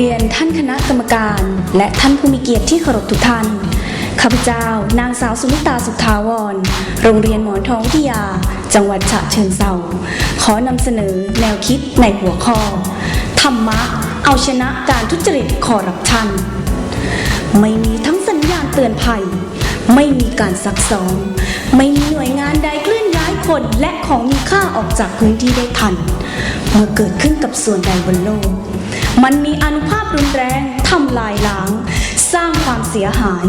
เรียนท่านคณะกรรมการ และท่านผู้มีเกียรติที่เคารพทุกท่าน ข้าพเจ้า นางสาวสุนิตาสุทาวร โรงเรียนหมอนทองวิทยา จังหวัดฉะเชิงเทราขอนำเสนอแนวคิดในหัวข้อ ธรรมะ เอาชนะการทุจริตคอร์รัปชัน ไม่มีทั้งสัญญาณเตือนภัย ไม่มีการซักซ้อม ไม่มีหน่วยงานใดเคลื่อนย้ายคนและของมีค่าออกจากพื้นที่ได้ทัน เมื่อเกิดขึ้นกับส่วนใดบนโลก มันมีอนุภาพรุน ทำลายล้าง สร้างความเสียหาย